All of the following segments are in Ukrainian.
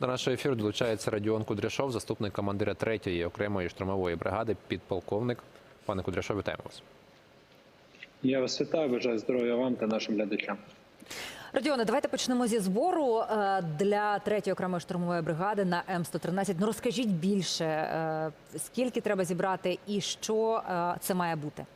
До нашого ефіру долучається Радіон Кудряшов, заступник командира 3-ї окремої штурмової бригади, підполковник. Пане Кудряшов, вітаємо вас. Я вас вітаю, бажаю здоров'я вам та нашим глядачам. Радіоне, давайте почнемо зі збору е, для третьої окремої штурмової бригади на М113. Ну розкажіть більше, е, скільки треба зібрати і що е, це має бути?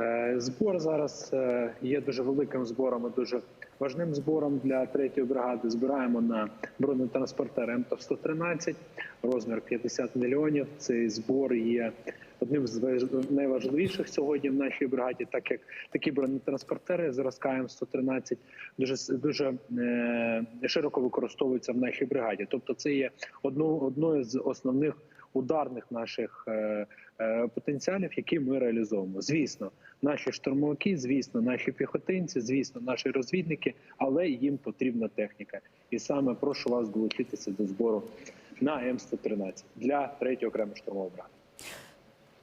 Е, Збор зараз е, є дуже великим збором і дуже важним збором для третьої бригади. Збираємо на бронетранспортер МТ-113, розмір 50 мільйонів. Цей збор є одним з найважливіших сьогодні в нашій бригаді, так як такі бронетранспортери зразка М113 дуже дуже е, широко використовуються в нашій бригаді. Тобто, це є одно, одною з основних ударних наших е, е, потенціалів, які ми реалізовуємо. Звісно, наші штурмовики, звісно, наші піхотинці, звісно, наші розвідники, але їм потрібна техніка. І саме прошу вас долучитися до збору на М113 для третьої окремої штурмової бригади.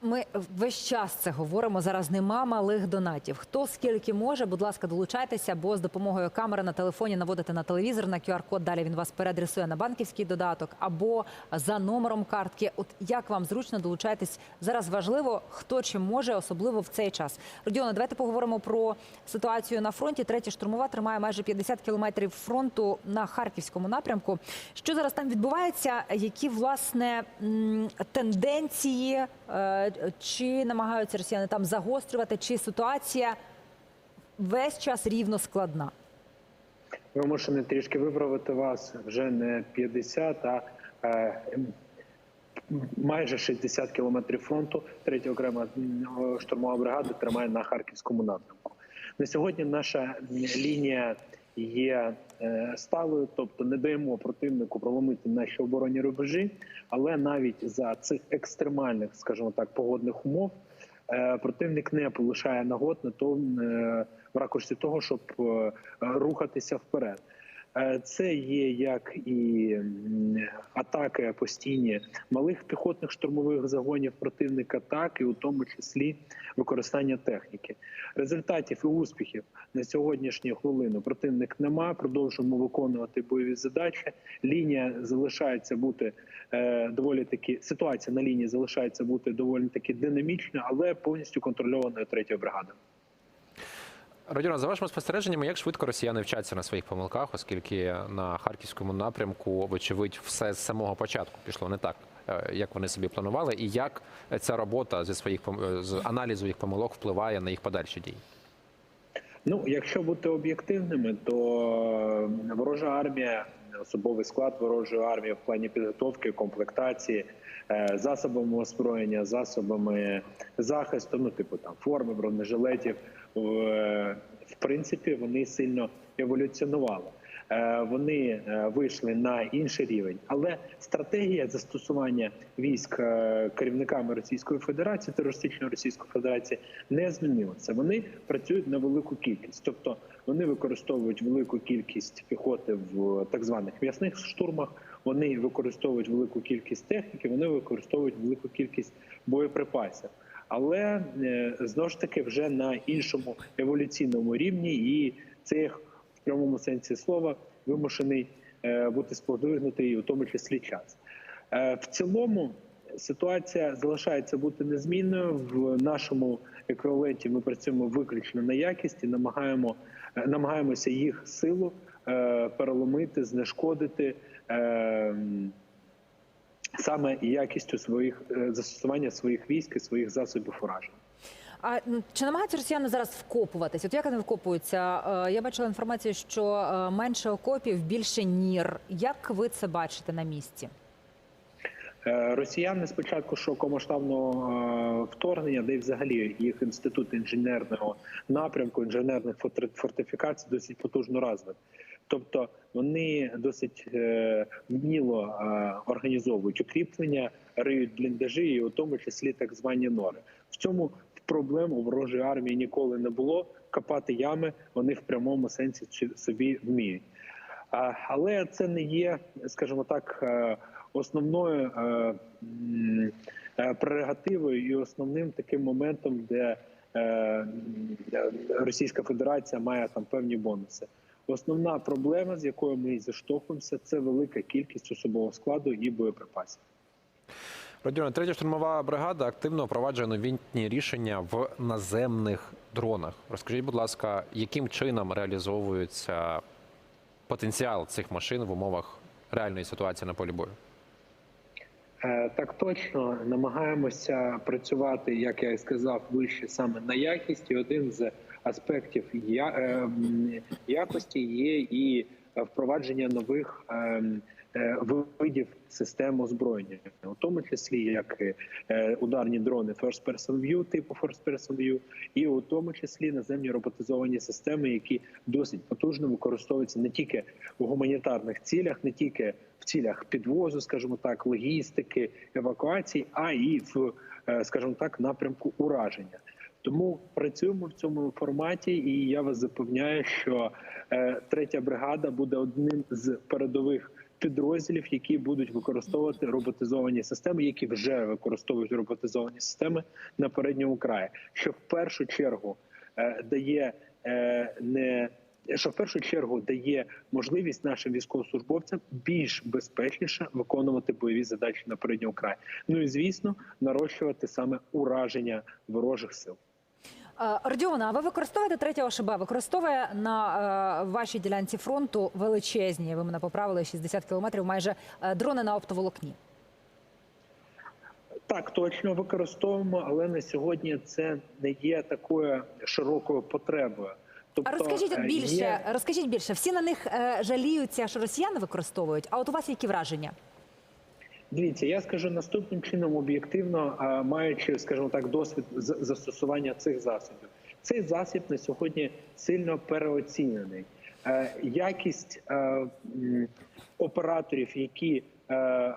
Ми весь час це говоримо. Зараз нема малих донатів. Хто скільки може, будь ласка, долучайтеся, бо з допомогою камери на телефоні наводите на телевізор на QR-код. Далі він вас переадресує на банківський додаток або за номером картки. От як вам зручно долучайтесь зараз? Важливо, хто чим може, особливо в цей час. Родіоне, давайте поговоримо про ситуацію на фронті. Третя штурмова тримає майже 50 кілометрів фронту на харківському напрямку. Що зараз там відбувається? Які власне тенденції? Е, Чи намагаються росіяни там загострювати, чи ситуація весь час рівно складна? Вимушений трішки виправити вас вже не 50, а е, майже 60 кілометрів фронту. Третя окрема штурмова бригада тримає на харківському напрямку. На сьогодні наша лінія є е, сталою, тобто не даємо противнику проломити наші оборонні рубежі, але навіть за цих екстремальних, скажімо так, погодних умов. е, Противник не полишає нагод на то е, в ракурсі того, щоб рухатися вперед. Е, Це є як і атаки постійні малих піхотних штурмових загонів противника, так і у тому числі використання техніки. Результатів і успіхів на сьогоднішню хвилину противник нема. Продовжуємо виконувати бойові задачі. Лінія залишається бути е, доволі таки. Ситуація на лінії залишається бути доволі таки динамічною, але повністю контрольованою третьою бригадою. Радіон, за вашими спостереженнями, як швидко росіяни вчаться на своїх помилках, оскільки на харківському напрямку, вочевидь, все з самого початку пішло не так, е, як вони собі планували, і як ця робота зі своїх е, з аналізу їх помилок впливає на їх подальші дії? Ну, якщо бути об'єктивними, то ворожа армія, особовий склад ворожої армії в плані підготовки, комплектації, е, засобами озброєння, засобами захисту, ну типу там форми, бронежилетів, в, принципі, вони сильно еволюціонували. Е, Вони е, вийшли на інший рівень, але стратегія застосування військ е, керівниками Російської Федерації, терористичної Російської Федерації не змінилася. Вони працюють на велику кількість, тобто вони використовують велику кількість піхоти в так званих м'ясних штурмах. Вони використовують велику кількість техніки, вони використовують велику кількість боєприпасів. Але знову ж таки вже на іншому еволюційному рівні, і в прямому сенсі слова вимушений е, бути сподвигнутий, у тому числі час. Е, В цілому ситуація залишається бути незмінною. В нашому еквіваленті ми працюємо виключно на якість і намагаємо, е, намагаємося їх силу переломити, знешкодити. Саме якістю своїх застосування своїх військ і своїх засобів ураження. А чи намагаються росіяни зараз вкопуватись? От як вони вкопуються? Е, Я бачила інформацію, що е, менше окопів, більше нір. Як ви це бачите на місці? Е, Росіяни спочатку широкомасштабного вторгнення, де й взагалі їх інститут інженерного напрямку, інженерних фортифікацій досить потужно розвит. Тобто вони досить вміло організовують укріплення, риють бліндажі, і у тому числі так звані нори. В цьому проблем у ворожої армії ніколи не було. Копати ями вони в прямому сенсі собі вміють. Але це не є, скажімо так, е, основною е, е, прерогативою і основним таким моментом, де Російська Федерація має там певні бонуси. Основна проблема, з якою ми зіштовхуємося, це велика кількість особового складу і боєприпасів. Родіоне, третя штурмова бригада активно впроваджує новітні рішення в наземних дронах. Розкажіть, будь ласка, яким чином реалізовується потенціал цих машин в умовах реальної ситуації на полі бою? Е, Так точно намагаємося працювати, як я і сказав, вище саме на якість. Один з аспектів я- е, м, якості є і впровадження нових е, е, видів систем озброєння, у тому числі як е, ударні дрони First Person View, типу First Person View, і у тому числі наземні роботизовані системи, які досить потужно використовуються не тільки у гуманітарних цілях, не тільки в цілях підвозу, скажімо так, логістики, евакуації, а і в, е, скажімо так, напрямку ураження. Тому працюємо в цьому форматі, і я вас запевняю, що е, третя бригада буде одним з передових підрозділів, які будуть використовувати роботизовані системи, які вже використовують роботизовані системи на передньому краї, що в першу чергу е, дає е, не що в першу чергу дає можливість нашим військовослужбовцям більш безпечніше виконувати бойові задачі на передньому краї. Ну і звісно, нарощувати саме ураження ворожих сил. Е, Родіона, а ви використовуєте третя ОШБ? Використовує на е, вашій ділянці фронту величезні, ви мене поправили, 60 кілометрів, майже е, дрони на оптоволокні. Так, точно використовуємо, але на сьогодні це не є такою широкою потребою. Тобто, А розкажіть от більше, є- розкажіть більше. Всі на них жаліються, що росіяни використовують. А от у вас які враження? Дивіться, я скажу наступним чином об'єктивно, маючи, скажімо так, досвід застосування цих засобів. Цей засіб на сьогодні сильно переоцінений. Е, Якість е, операторів, які е,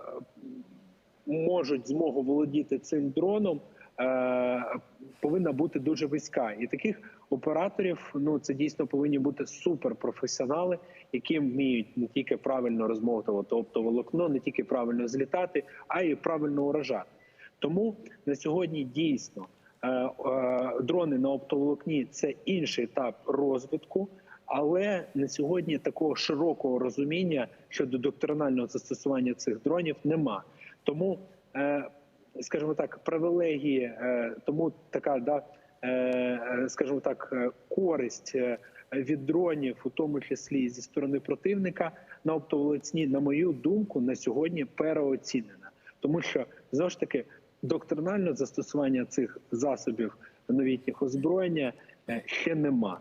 можуть змогу володіти цим дроном, повинна бути дуже вузька. І таких операторів ну це дійсно повинні бути суперпрофесіонали, які вміють не тільки правильно розмотувати оптоволокно, не тільки правильно злітати, а й правильно уражати. Тому на сьогодні дійсно е, е, дрони на оптоволокні це інший етап розвитку. Але на сьогодні такого широкого розуміння щодо доктринального застосування цих дронів нема. Тому, е, скажімо так, привілегії, е, тому така да, е, е, скажімо так, користь від дронів, у тому числі зі сторони противника, на оптоволокні, на мою думку, на сьогодні переоцінена, тому що знову ж таки доктринальне застосування цих засобів новітніх озброєння ще нема.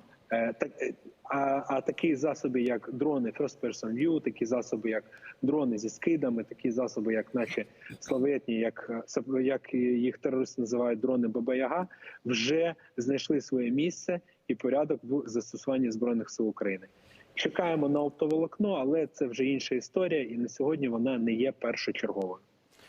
А, а такі засоби, як дрони First Person View, такі засоби, як дрони зі скидами, такі засоби, як наші славетні, як, е, як їх терористи називають дрони Баба-Яга, вже знайшли своє місце і порядок в застосуванні збройних сил України. Чекаємо на оптоволокно, але це вже інша історія, і на сьогодні вона не є першочерговою.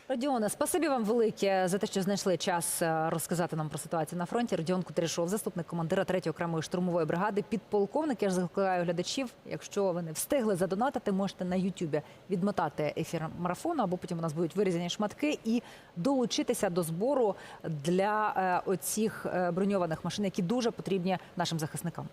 Родіоне, спасибі вам велике за те, що знайшли час е, розказати нам про ситуацію на фронті. Родіон Кудряшов, заступник командира 3-ї окремої штурмової бригади, підполковник. Я ж закликаю глядачів. Якщо ви не встигли задонатити, можете на Ютубі відмотати ефір марафону, або потім у нас будуть вирізані шматки і долучитися до збору для е, оцих е, броньованих машин, які дуже потрібні нашим захисникам.